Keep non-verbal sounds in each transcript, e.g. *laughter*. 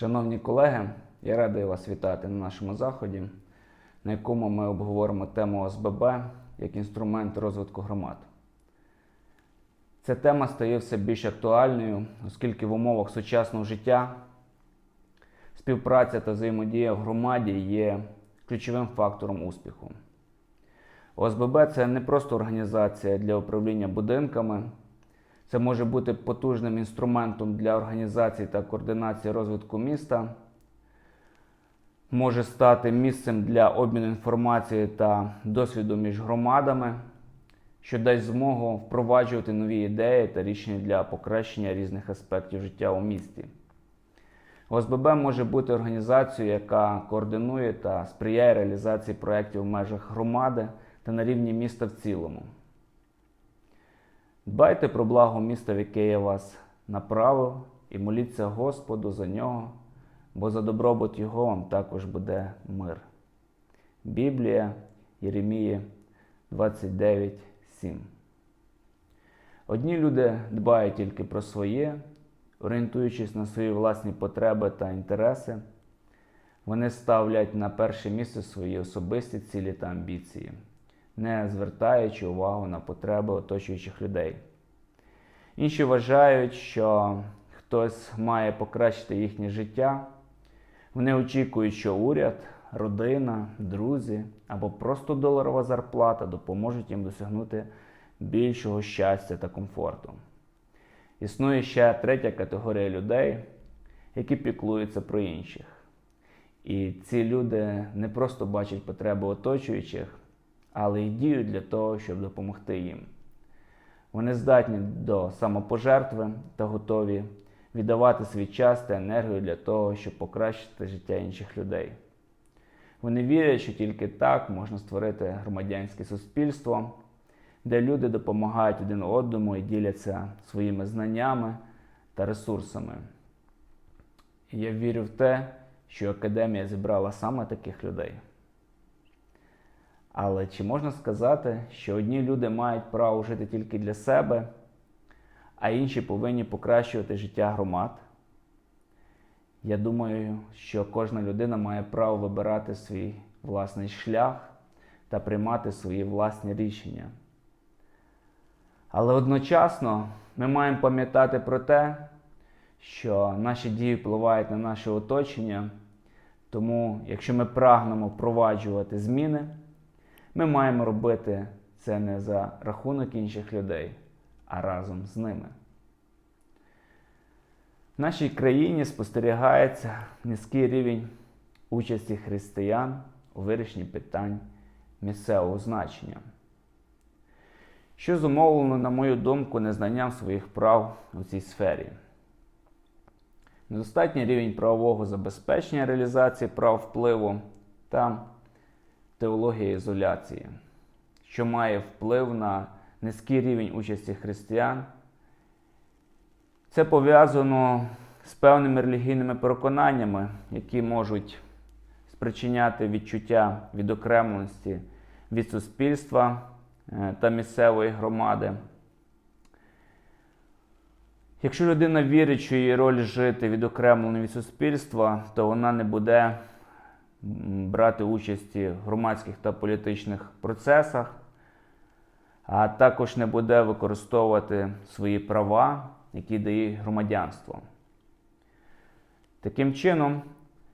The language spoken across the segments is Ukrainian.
Шановні колеги, я радий вас вітати на нашому заході, на якому ми обговоримо тему ОСББ як інструмент розвитку громад. Ця тема стає все більш актуальною, оскільки в умовах сучасного життя співпраця та взаємодія в громаді є ключовим фактором успіху. ОСББ це не просто організація для управління будинками, це може бути потужним інструментом для організації та координації розвитку міста, може стати місцем для обміну інформацією та досвіду між громадами, що дасть змогу впроваджувати нові ідеї та рішення для покращення різних аспектів життя у місті. ОСББ може бути організацією, яка координує та сприяє реалізації проєктів в межах громади та на рівні міста в цілому. Дбайте про благо міста, в яке я вас направив, і моліться Господу за нього, бо за добробут Його вам також буде мир. Біблія Єремії 29.7 Одні люди дбають тільки про своє, орієнтуючись на свої власні потреби та інтереси, вони ставлять на перше місце свої особисті цілі та амбіції, не звертаючи увагу на потреби оточуючих людей. Інші вважають, що хтось має покращити їхнє життя. Вони очікують, що уряд, родина, друзі або просто доларова зарплата допоможуть їм досягнути більшого щастя та комфорту. Існує ще третя категорія людей, які піклуються про інших. І ці люди не просто бачать потреби оточуючих, але й діють для того, щоб допомогти їм. Вони здатні до самопожертви та готові віддавати свій час та енергію для того, щоб покращити життя інших людей. Вони вірять, що тільки так можна створити громадянське суспільство, де люди допомагають один одному і діляться своїми знаннями та ресурсами. І я вірю в те, що академія зібрала саме таких людей. Але чи можна сказати, що одні люди мають право жити тільки для себе, а інші повинні покращувати життя громад? Я думаю, що кожна людина має право вибирати свій власний шлях та приймати свої власні рішення. Але одночасно ми маємо пам'ятати про те, що наші дії впливають на наше оточення, тому якщо ми прагнемо впроваджувати зміни, ми маємо робити це не за рахунок інших людей, а разом з ними. В нашій країні спостерігається низький рівень участі християн у вирішенні питань місцевого значення, що зумовлено, на мою думку, незнанням своїх прав у цій сфері. Недостатній рівень правового забезпечення реалізації прав впливу та теологія ізоляції, що має вплив на низький рівень участі християн. Це пов'язано з певними релігійними переконаннями, які можуть спричиняти відчуття відокремленості від суспільства е, та місцевої громади. Якщо людина вірить, що її роль жити відокремлено від суспільства, то вона не буде брати участі в громадських та політичних процесах, а також не буде використовувати свої права, які дає громадянство. Таким чином,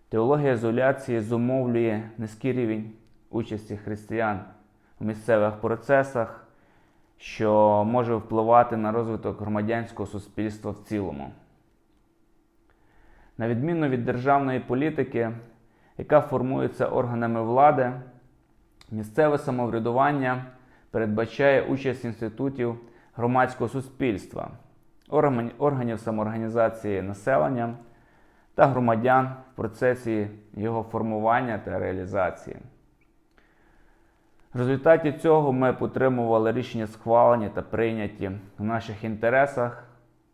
теологія ізоляції зумовлює низький рівень участі християн у місцевих процесах, що може впливати на розвиток громадянського суспільства в цілому. На відміну від державної політики, яка формується органами влади, місцеве самоврядування передбачає участь інститутів громадського суспільства, органів самоорганізації населення та громадян в процесі його формування та реалізації. В результаті цього ми підтримували рішення схвалені та прийняті в наших інтересах,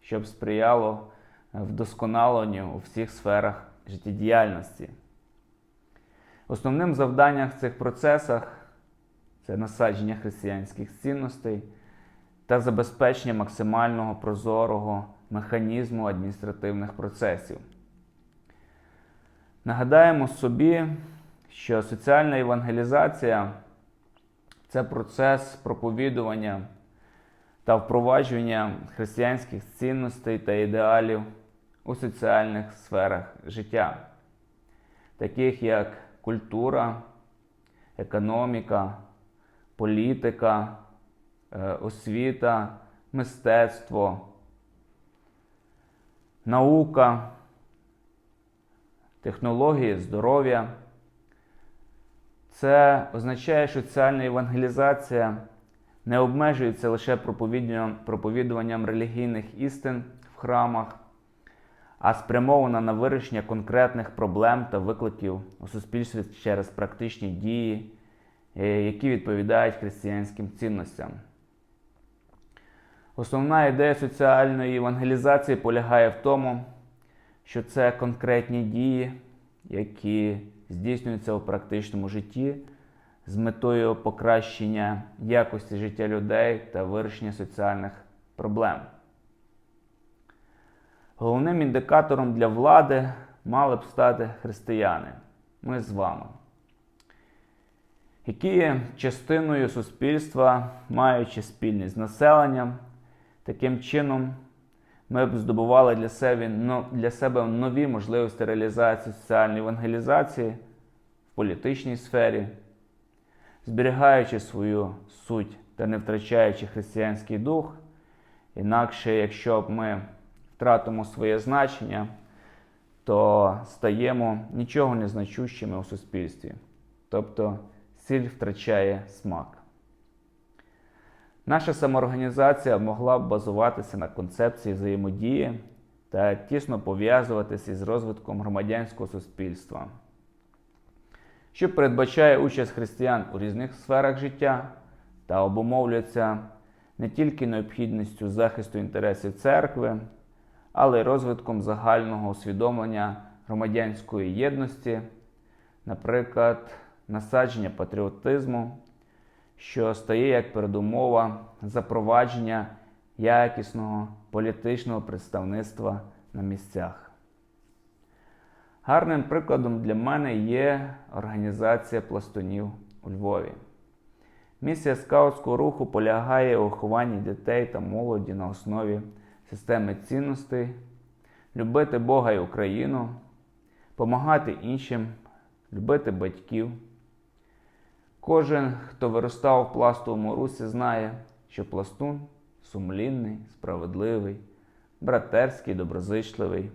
щоб сприяло вдосконаленню у всіх сферах життєдіяльності. Основним завданням в цих процесах це насадження християнських цінностей та забезпечення максимального прозорого механізму адміністративних процесів. Нагадаємо собі, що соціальна евангелізація це процес проповідування та впровадження християнських цінностей та ідеалів у соціальних сферах життя, таких як культура, економіка, політика, е, освіта, мистецтво, наука, технології здоров'я. Це означає, що соціальна евангелізація не обмежується лише проповідуванням, проповідуванням релігійних істин в храмах, а спрямована на вирішення конкретних проблем та викликів у суспільстві через практичні дії, е, які відповідають християнським цінностям. Основна ідея соціальної евангелізації полягає в тому, що це конкретні дії, які здійснюються у практичному житті з метою покращення якості життя людей та вирішення соціальних проблем. Головним індикатором для влади мали б стати християни. Ми з вами, які є частиною суспільства, маючи спільність з населенням. Таким чином, ми б здобували для себе, для себе нові можливості реалізації соціальної евангелізації в політичній сфері, зберігаючи свою суть та не втрачаючи християнський дух. Інакше, якщо б ми втратимо своє значення, то стаємо нічого не значущими у суспільстві. Тобто сіль втрачає смак. Наша самоорганізація могла б базуватися на концепції взаємодії та тісно пов'язуватися із розвитком громадянського суспільства, що передбачає участь християн у різних сферах життя та обумовлюється не тільки необхідністю захисту інтересів церкви, але й розвитком загального усвідомлення громадянської єдності, наприклад, насадження патріотизму що стає як передумова запровадження якісного політичного представництва на місцях. Гарним прикладом для мене є організація пластунів у Львові. Місія скаутського руху полягає у вихованні дітей та молоді на основі системи цінностей, любити Бога і Україну, допомагати іншим, любити батьків. Кожен, хто виростав в пластовому русі, знає, що пластун сумлінний, справедливий, братерський, доброзичливий.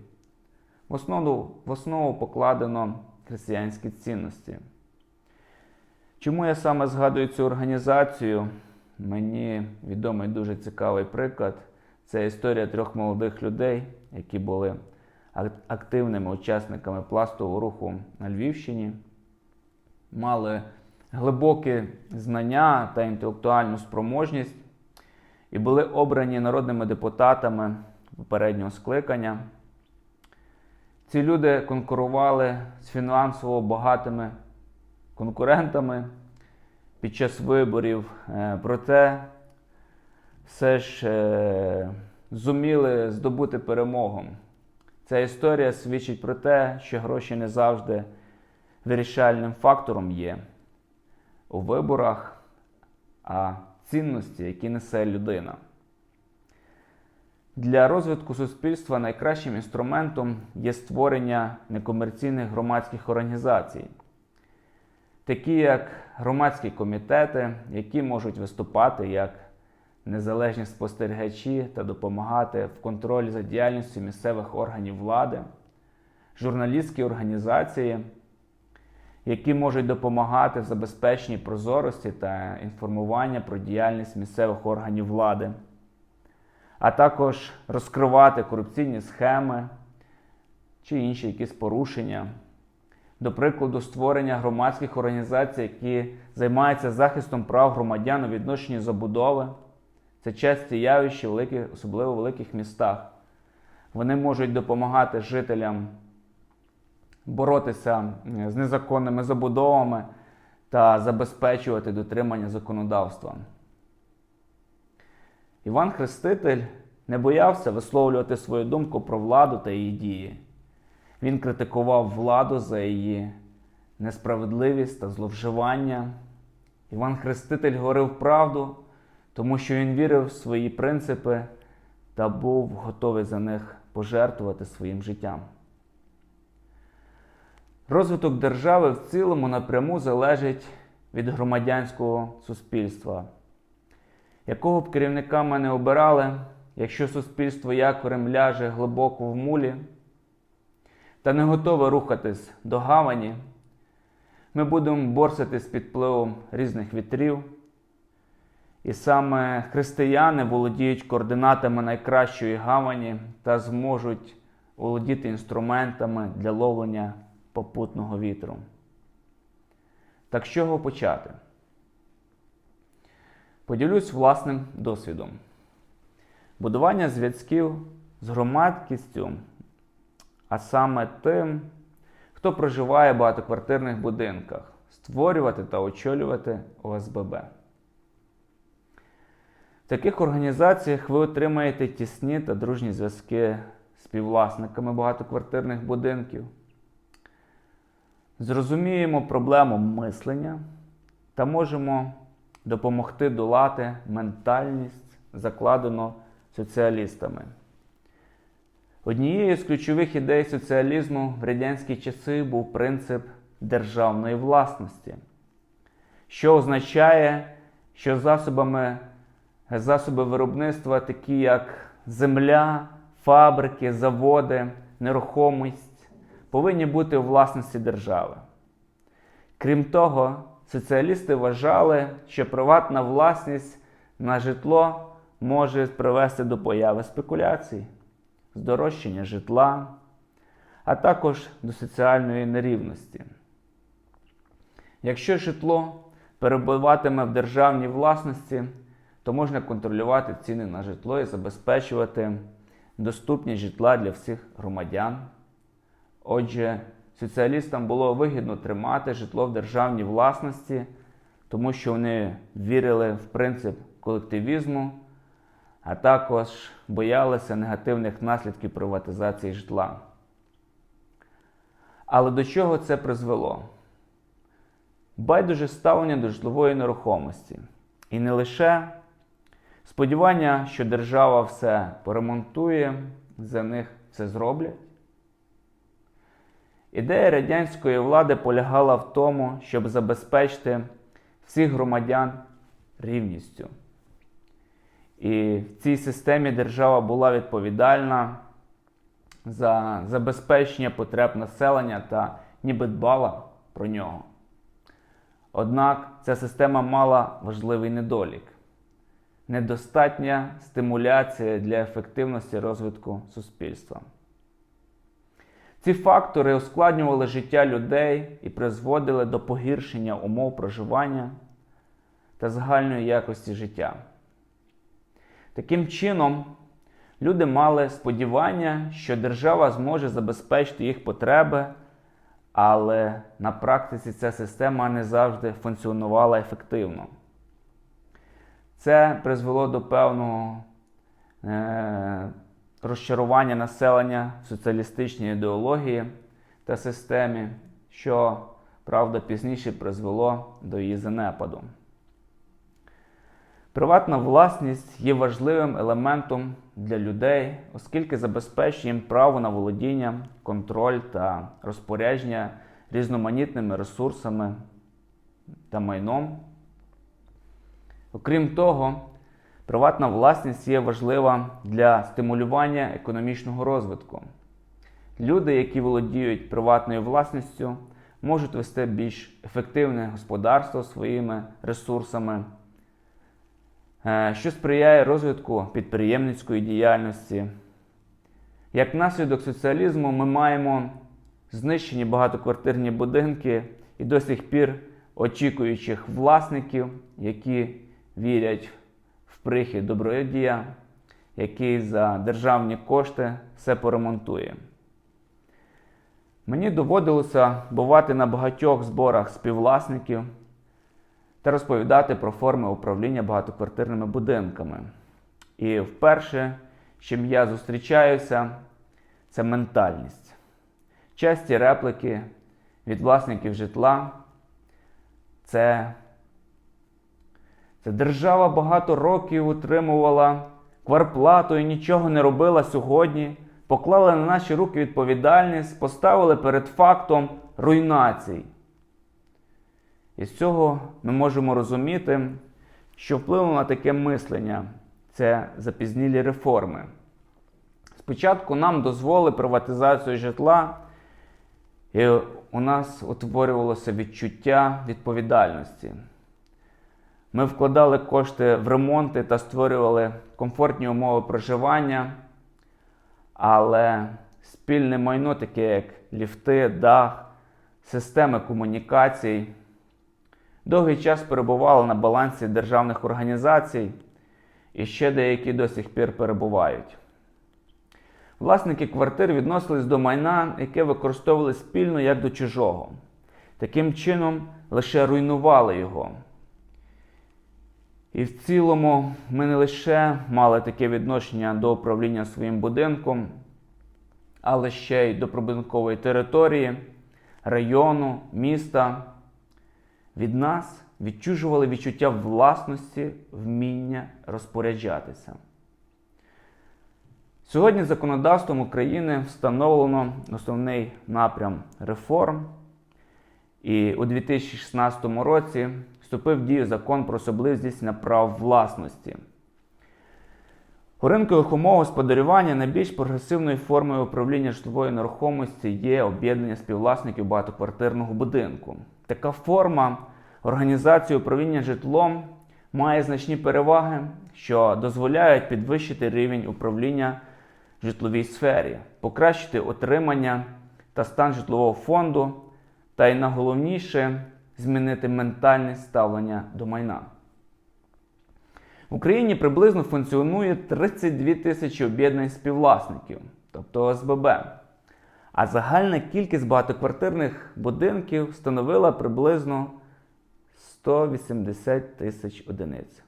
В основу, в основу покладено християнські цінності. Чому я саме згадую цю організацію? Мені відомий дуже цікавий приклад. Це історія трьох молодих людей, які були активними учасниками пластового руху на Львівщині, мали глибокі знання та інтелектуальну спроможність і були обрані народними депутатами попереднього скликання. Ці люди конкурували з фінансово багатими конкурентами під час виборів, Е, проте все ж е, зуміли здобути перемогу. Ця історія свідчить про те, що гроші не завжди вирішальним фактором є у виборах, а цінності, які несе людина. Для розвитку суспільства найкращим інструментом є створення некомерційних громадських організацій, такі як громадські комітети, які можуть виступати як незалежні спостерігачі та допомагати в контролі за діяльністю місцевих органів влади, журналістські організації які можуть допомагати в забезпеченні прозорості та інформування про діяльність місцевих органів влади, а також розкривати корупційні схеми чи інші якісь порушення. До прикладу, створення громадських організацій, які займаються захистом прав громадян у відношенні забудови. Це часті явище, в великих, особливо в великих містах. Вони можуть допомагати жителям боротися з незаконними забудовами та забезпечувати дотримання законодавства. Іван Хреститель не боявся висловлювати свою думку про владу та її дії. Він критикував владу за її несправедливість та зловживання. Іван Хреститель говорив правду, тому що він вірив в свої принципи та був готовий за них пожертвувати своїм життям. Розвиток держави в цілому напряму залежить від громадянського суспільства. Якого б керівника ми не обирали, якщо суспільство якорем ляже глибоко в мулі та не готове рухатись до гавані, ми будемо борсатись під впливом різних вітрів. І саме християни володіють координатами найкращої гавані та зможуть володіти інструментами для ловлення попутного вітру. Так з чого почати? Поділюсь власним досвідом. Будування зв'язків з громадськістю, а саме тим, хто проживає в багатоквартирних будинках, створювати та очолювати ОСББ. В таких організаціях ви отримаєте тісні та дружні зв'язки з співвласниками багатоквартирних будинків. Зрозуміємо проблему мислення та можемо допомогти долати ментальність, закладену соціалістами. Однією з ключових ідей соціалізму в радянські часи був принцип державної власності, що означає, що засобами, засоби виробництва, такі як земля, фабрики, заводи, нерухомість, повинні бути у власності держави. Крім того, соціалісти вважали, що приватна власність на житло може привести до появи спекуляцій, здорожчання житла, а також до соціальної нерівності. Якщо житло перебуватиме в державній власності, то можна контролювати ціни на житло і забезпечувати доступність житла для всіх громадян. Отже, соціалістам було вигідно тримати житло в державній власності, тому що вони вірили в принцип колективізму, а також боялися негативних наслідків приватизації житла. Але до чого це призвело? Байдуже ставлення до житлової нерухомості. І не лише сподівання, що держава все поремонтує, за них все зроблять. Ідея радянської влади полягала в тому, щоб забезпечити всіх громадян рівністю. І в цій системі держава була відповідальна за забезпечення потреб населення та ніби дбала про нього. Однак ця система мала важливий недолік недостатня стимуляція для ефективності розвитку суспільства. Ці фактори ускладнювали життя людей і призводили до погіршення умов проживання та загальної якості життя. Таким чином, люди мали сподівання, що держава зможе забезпечити їх потреби, але на практиці ця система не завжди функціонувала ефективно. Це призвело до певного е, розчарування населення в соціалістичній ідеології та системі, що, правда, пізніше призвело до її занепаду. Приватна власність є важливим елементом для людей, оскільки забезпечує їм право на володіння, контроль та розпорядження різноманітними ресурсами та майном. Окрім того, приватна власність є важлива для стимулювання економічного розвитку. Люди, які володіють приватною власністю, можуть вести більш ефективне господарство своїми ресурсами, е, що сприяє розвитку підприємницької діяльності. Як наслідок соціалізму, ми маємо знищені багатоквартирні будинки і до сих пір очікуючих власників, які вірять в прихід добродія, який за державні кошти все поремонтує. Мені доводилося бувати на багатьох зборах співвласників та розповідати про форми управління багатоквартирними будинками. І вперше, з чим я зустрічаюся, це ментальність. Часті реплики від власників житла. Це, це держава багато років утримувала кварплату і нічого не робила сьогодні. Поклали на наші руки відповідальність, поставили перед фактом руйнацій. І з цього ми можемо розуміти, що вплинуло на таке мислення це запізнілі реформи. Спочатку нам дозволили приватизацію житла, і у нас утворювалося відчуття відповідальності. Ми вкладали кошти в ремонти та створювали комфортні умови проживання, але спільне майно, таке як ліфти, дах, системи комунікацій, довгий час перебувало на балансі державних організацій і ще деякі до сих пір перебувають. Власники квартир відносились до майна, яке використовували спільно як до чужого. Таким чином лише руйнували його. І в цілому ми не лише мали таке відношення до управління своїм будинком, але ще й до прибудинкової території, району, міста. Від нас відчужували відчуття власності, вміння розпоряджатися. Сьогодні законодавством України встановлено основний напрям реформ, і у 2016 році вступив в дію закон про особливість на прав власності. У ринкових умовах господарювання найбільш прогресивною формою управління житлової нерухомості є об'єднання співвласників багатоквартирного будинку. Така форма організації управління житлом має значні переваги, що дозволяють підвищити рівень управління в житловій сфері, покращити отримання та стан житлового фонду, та й найголовніше змінити ментальне ставлення до майна. В Україні приблизно функціонує 32 тисячі об'єднань співвласників, тобто ОСББ. А загальна кількість багатоквартирних будинків становила приблизно 180 тисяч одиниць.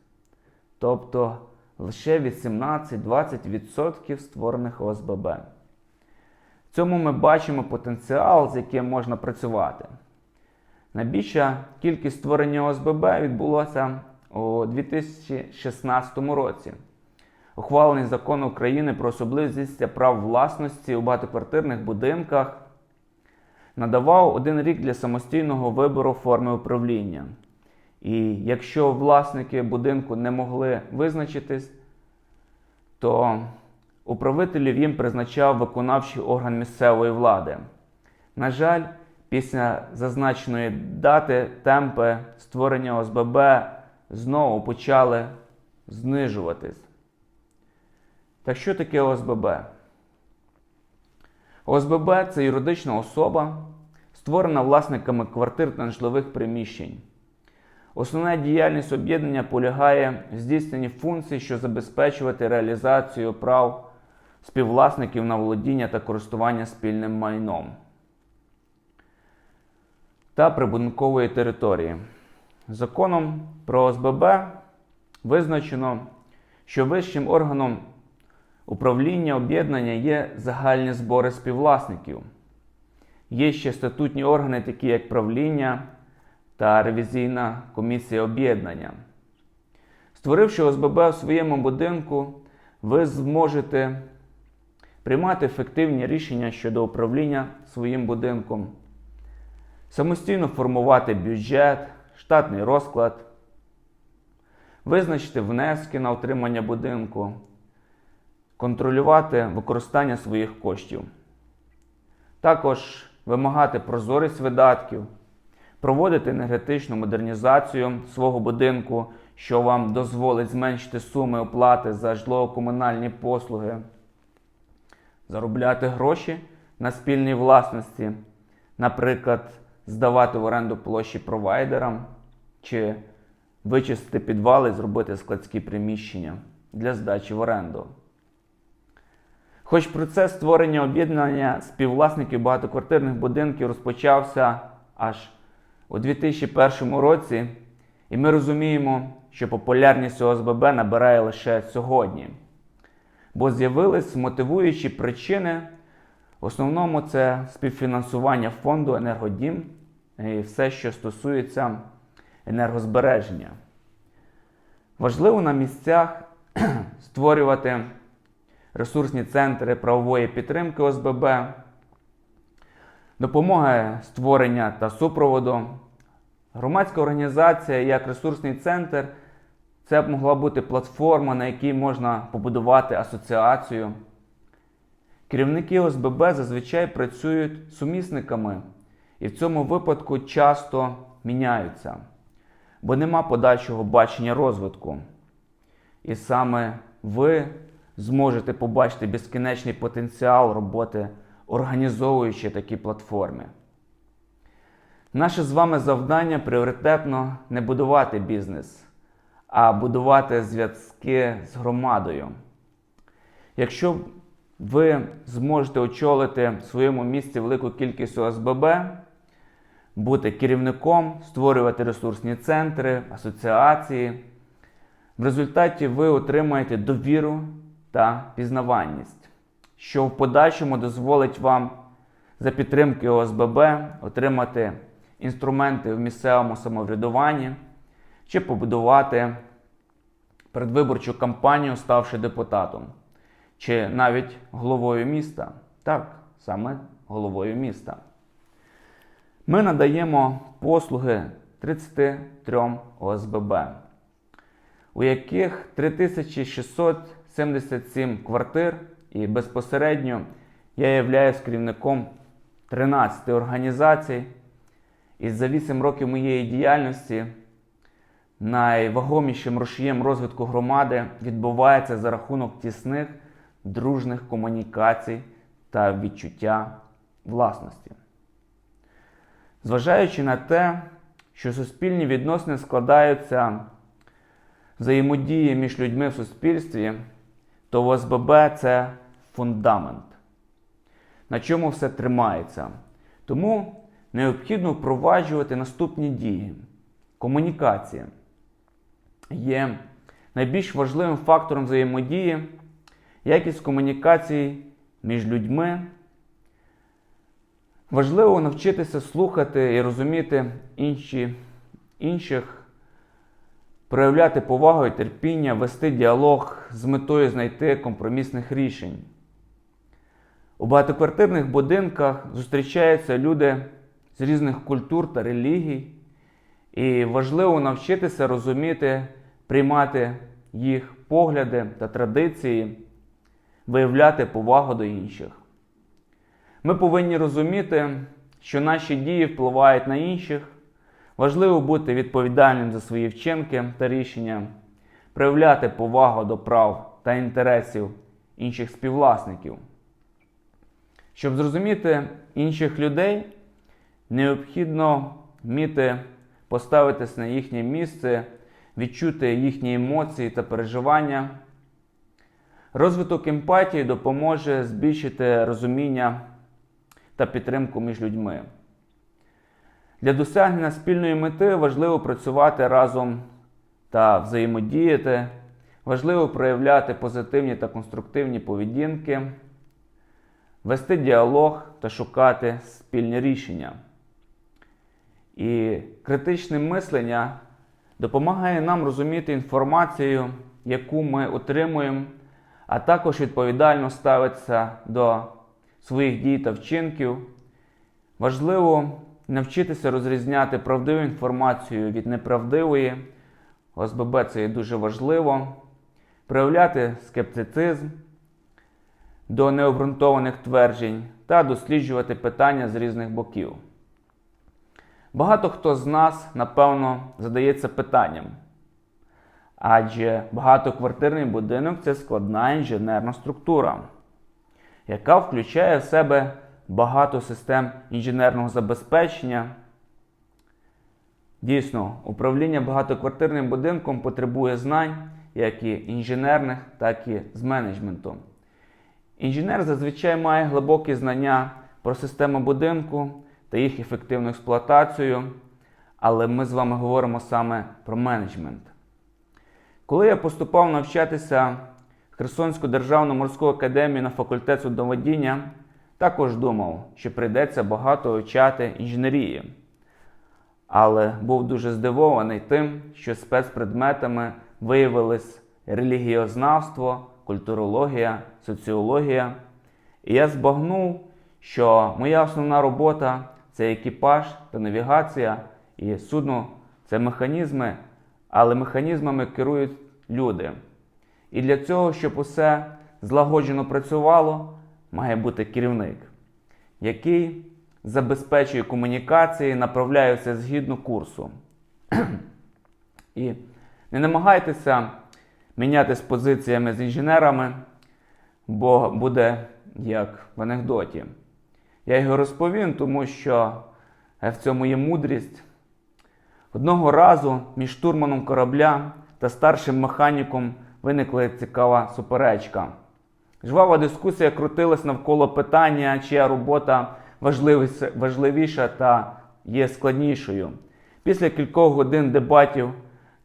Тобто лише 18-20% створених ОСББ. В цьому ми бачимо потенціал, з яким можна працювати. Найбільша кількість створення ОСББ відбулося у 2016 році. Ухвалений закон України про особливість прав власності у багатоквартирних будинках надавав один рік для самостійного вибору форми управління. І якщо власники будинку не могли визначитись, то управителів їм призначав виконавчий орган місцевої влади. На жаль, після зазначеної дати темпи створення ОСББ знову почали знижуватись. Так що таке ОСББ? ОСББ це юридична особа, створена власниками квартир та житлових приміщень. Основна діяльність об'єднання полягає в здійсненні функцій, що забезпечувати реалізацію прав співвласників на володіння та користування спільним майном та прибудинкової території. Законом про ОСББ визначено, що вищим органом управління об'єднання є загальні збори співвласників. Є ще статутні органи, такі як правління та ревізійна комісія об'єднання. Створивши ОСББ у своєму будинку, ви зможете приймати ефективні рішення щодо управління своїм будинком, самостійно формувати бюджет, штатний розклад, визначити внески на утримання будинку, контролювати використання своїх коштів. Також вимагати прозорість видатків проводити енергетичну модернізацію свого будинку, що вам дозволить зменшити суми оплати за житлово-комунальні послуги, заробляти гроші на спільній власності, наприклад, здавати в оренду площі провайдерам чи вичистити підвали, і зробити складські приміщення для здачі в оренду. Хоч процес створення об'єднання співвласників багатоквартирних будинків розпочався аж у 2001 році, і ми розуміємо, що популярність ОСББ набирає лише сьогодні, бо з'явились мотивуючі причини В основному це співфінансування фонду Енергодім і все, що стосується енергозбереження. Важливо на місцях *clears throat* створювати ресурсні центри правової підтримки ОСББ, допомоги створення та супроводу. Громадська організація як ресурсний центр це б могла бути платформа, на якій можна побудувати асоціацію. Керівники ОСББ зазвичай працюють сумісниками і в цьому випадку часто міняються, бо нема подальшого бачення розвитку. І саме ви зможете побачити безкінечний потенціал роботи, організовуючи такі платформи. Наше з вами завдання пріоритетно не будувати бізнес, а будувати зв'язки з громадою. Якщо ви зможете очолити в своєму місті велику кількість ОСББ, бути керівником, створювати ресурсні центри, асоціації, в результаті ви отримаєте довіру та пізнаванність, що в подальшому дозволить вам за підтримки ОСББ отримати інструменти в місцевому самоврядуванні чи побудувати передвиборчу кампанію, ставши депутатом, чи навіть головою міста. Так, саме головою міста. Ми надаємо послуги 33 ОСББ, у яких 3677 квартир, і безпосередньо я являюсь керівником 13 організацій. І за 8 років моєї діяльності найвагомішим рушієм розвитку громади відбувається за рахунок тісних дружних комунікацій та відчуття власності. Зважаючи на те, що суспільні відносини складаються взаємодії між людьми в суспільстві, то ОСББ це фундамент, на чому все тримається. Тому необхідно впроваджувати наступні дії. Комунікація є найбільш важливим фактором взаємодії, якість комунікації між людьми. Важливо навчитися слухати і розуміти інші, інших, проявляти повагу і терпіння, вести діалог з метою знайти компромісних рішень. У багатоквартирних будинках зустрічаються люди з різних культур та релігій, і важливо навчитися розуміти, приймати їх погляди та традиції, виявляти повагу до інших. Ми повинні розуміти, що наші дії впливають на інших. Важливо бути відповідальним за свої вчинки та рішення, проявляти повагу до прав та інтересів інших співвласників. Щоб зрозуміти інших людей, необхідно вміти поставитись на їхнє місце, відчути їхні емоції та переживання. Розвиток емпатії допоможе збільшити розуміння та підтримку між людьми. Для досягнення спільної мети важливо працювати разом та взаємодіяти, важливо проявляти позитивні та конструктивні поведінки, вести діалог та шукати спільні рішення. І критичне мислення допомагає нам розуміти інформацію, яку ми отримуємо, а також відповідально ставитися до своїх дій та вчинків. Важливо навчитися розрізняти правдиву інформацію від неправдивої. ОСББ це є дуже важливо. Проявляти скептицизм до необґрунтованих тверджень та досліджувати питання з різних боків. Багато хто з нас, напевно, задається питанням. Адже багатоквартирний будинок це складна інженерна структура, яка включає в себе багато систем інженерного забезпечення. Дійсно, управління багатоквартирним будинком потребує знань, як і інженерних, так і з менеджменту. Інженер зазвичай має глибокі знання про систему будинку та їх ефективну експлуатацію, але ми з вами говоримо саме про менеджмент. Коли я поступав навчатися Херсонську державну морську академію на факультет судоводіння, Також думав, що прийдеться багато вивчати інженерії, але був дуже здивований тим, що спецпредметами виявились релігіознавство, культурологія, соціологія. І я збагнув, що моя основна робота це екіпаж та навігація, і судно це механізми, але механізмами керують люди. І для цього, щоб усе злагоджено працювало, має бути керівник, який забезпечує комунікації, направляє все згідно курсу. *clears throat* І не намагайтеся мінятися позиціями з інженерами, бо буде як в анекдоті. Я його розповім, тому що в цьому є мудрість. Одного разу між штурманом корабля та старшим механіком виникла цікава суперечка. Жвава дискусія крутилась навколо питання, чия робота важливіша та є складнішою. Після кількох годин дебатів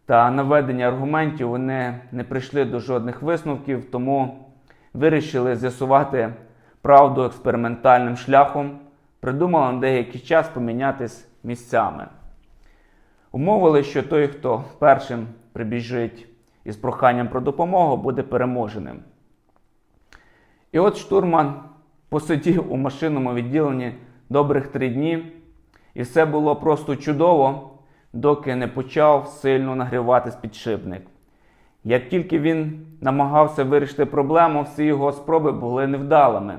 та наведення аргументів вони не прийшли до жодних висновків, тому вирішили з'ясувати правду експериментальним шляхом, придумали на деякий час помінятись місцями. Умовили, що той, хто першим прибіжить із проханням про допомогу, буде переможеним. І от штурман посидів у машинному відділенні добрих три дні, і все було просто чудово, доки не почав сильно нагріватись підшипник. Як тільки він намагався вирішити проблему, всі його спроби були невдалими.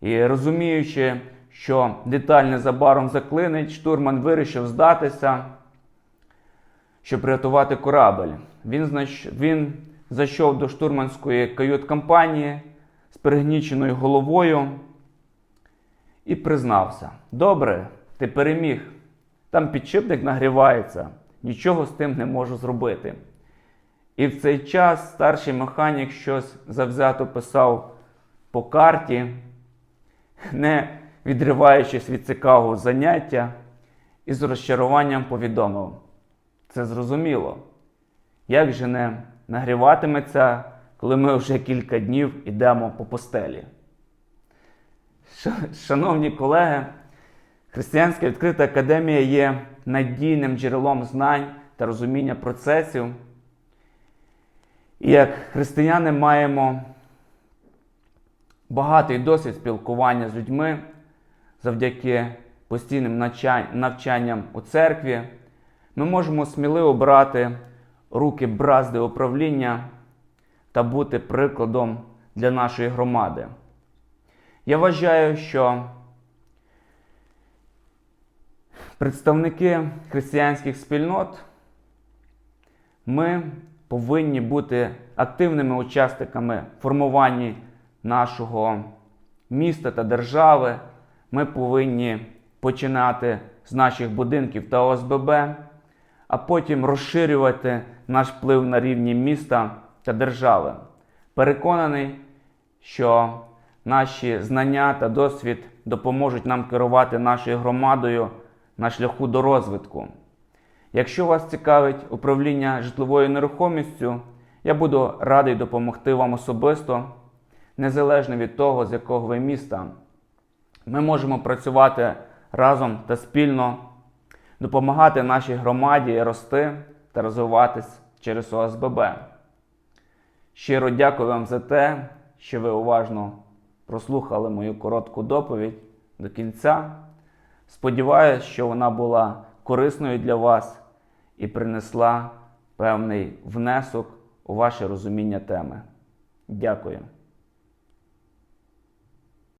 І розуміючи, що деталь незабаром заклинить, штурман вирішив здатися, щоб рятувати корабель. Він, знач... він зайшов до штурманської кают-компанії з перегніченою головою і признався: Добре, ти переміг. Там підшипник нагрівається, нічого з тим не можу зробити. І в цей час старший механік щось завзято писав по карті, не відриваючись від цікавого заняття, і з розчаруванням повідомив. Це зрозуміло. Як же не нагріватиметься, коли ми вже кілька днів йдемо по постелі? Шановні колеги, Християнська відкрита академія є надійним джерелом знань та розуміння процесів. І як християни маємо багатий досвід спілкування з людьми завдяки постійним навчанням у церкві, ми можемо сміливо брати руки бразди управління та бути прикладом для нашої громади. Я вважаю, що представники християнських спільнот ми повинні бути активними учасниками формування нашого міста та держави. Ми повинні починати з наших будинків та ОСББ, а потім розширювати наш вплив на рівні міста та держави. Переконаний, що наші знання та досвід допоможуть нам керувати нашою громадою на шляху до розвитку. Якщо вас цікавить управління житловою нерухомістю, я буду радий допомогти вам особисто, незалежно від того, з якого ви міста. Ми можемо працювати разом та спільно, допомагати нашій громаді рости та розвиватись через ОСББ. Щиро дякую вам за те, що ви уважно прослухали мою коротку доповідь до кінця. Сподіваюсь, що вона була корисною для вас і принесла певний внесок у ваше розуміння теми. Дякую.